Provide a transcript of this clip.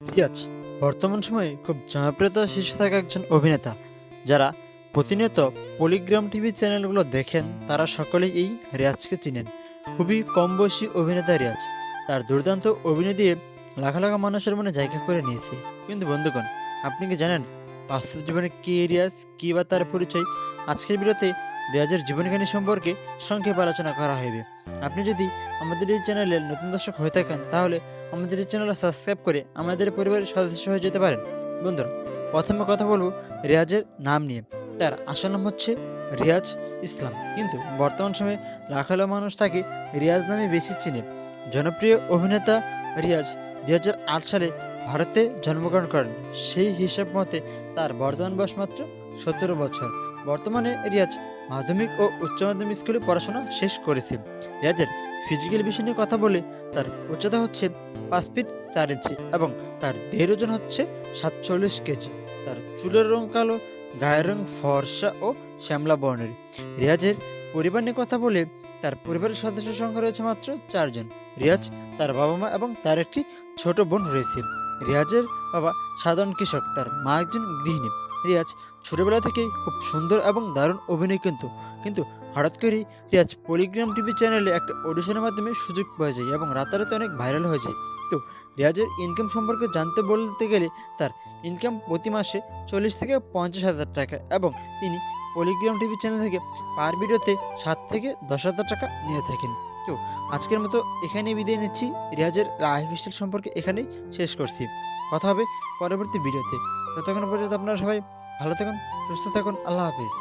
রিয়াজ বর্তমান সময়ে খুব জনপ্রিয়তা শীর্ষে থাকা একজন অভিনেতা, যারা প্রতিনিয়ত পলিগ্রাম টিভি চ্যানেলগুলো দেখেন, তারা সকলেই এই রিয়াজকে চিনেন। খুবই কম বয়সী অভিনেতা রিয়াজ, তার দুর্দান্ত অভিনয় দিয়ে লাখা লাখা মানুষের মনে জায়গা করে নিয়েছে। কিন্তু বন্ধুগণ, আপনি কি জানেন, বাস্তব জীবনে কে রিয়াজ, কী বা তার পরিচয়? আজকের ভিডিওতে রিয়াজের জীবনকাহিনী সম্পর্কে সংক্ষেপে আলোচনা করা হবে আপনি যদি আমাদের এই চ্যানেলের নতুন দর্শক হয়ে থাকেন, তাহলে আমাদের এই চ্যানেল সাবস্ক্রাইব করে আমাদের পরিবারের সদস্য হয়ে যেতে পারেন। বন্ধুরা, প্রথমে কথা বলব রিয়াজের নাম নিয়ে। তার আসল নাম হচ্ছে রিয়াজ ইসলাম। কিন্তু বর্তমান সময়ে লাখালো মানুষ তাকে রিয়াজ নামে বেশি চিনে। জনপ্রিয় অভিনেতা রিয়াজ দু হাজার আট সালে ভারতে জন্মগ্রহণ করেন। সেই হিসাব মতে তার বর্তমান বয়স মাত্র সতেরো বছর। বর্তমানে রিয়াজ মাধ্যমিক ও উচ্চ মাধ্যমিক স্কুলে পড়াশোনা শেষ করেছে। রিয়াজের ফিজিক্যাল বিষয় নিয়ে কথা বলে তার উচ্চতা হচ্ছে পাঁচ ফিট চার ইঞ্চি এবং তার দেহের ওজন হচ্ছে সাতচল্লিশ কেজি তার চুলের রং কালো, গায়ের রং ফর্সা ও শ্যামলা বর্ণের। রিয়াজের পরিবার নিয়ে কথা বলে তার পরিবারের সদস্য সংখ্যা রয়েছে মাত্র চারজন রিয়াজ তার বাবা মা এবং তার একটি ছোট বোন রয়েছে। রিয়াজের বাবা সাধারণ কৃষক, তার মা একজন গৃহিণী। রিয়াজ ছোটবেলা থেকেই খুব সুন্দর এবং দারুণ অভিনয় কিন্তু কিন্তু হঠাৎ করেই রিয়াজ পলিগ্রাম টিভি চ্যানেলে একটা অডিশনের মাধ্যমে সুযোগ পাওয়া যায় এবং রাতারাতি অনেক ভাইরাল হয়ে যায়। তো রিয়াজের ইনকাম সম্পর্কে জানতে বলতে গেলে তার ইনকাম প্রতি মাসে চল্লিশ থেকে পঞ্চাশ হাজার টাকা এবং তিনি পলিগ্রাম টিভি চ্যানেল থেকে পার ভিডিওতে সাত থেকে দশ হাজার টাকা নিয়ে থাকেন। তো আজকের মতো এখানেই বিদায় নিচ্ছি। রিয়াজের লাইফ স্টাইল সম্পর্কে এখানেই শেষ করছি। কথা হবে পরবর্তী ভিডিওতে ততক্ষণ পর্যন্ত আপনারা সবাই ভালো থাকুন সুস্থ থাকুন আল্লাহ হাফিজ।